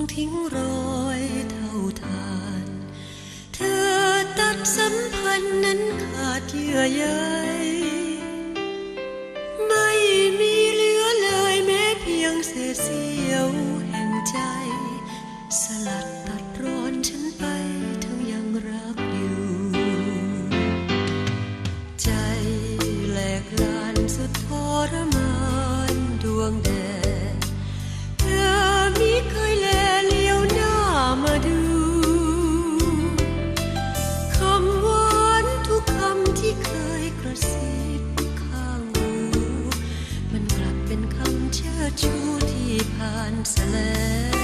งทิ้งรอยเท่าทาน เธอตัดสัมพันธ์นั้นขาดเยื่อใยไม่มีเหลือเลยแม้เพียงเศษเสี้ยวแห่งใจ สลัดตัดรอนฉันไปเธอยังรักอยู่ ใจแหลกลานสุดทรม ชิดชูที่ผ่านแสลง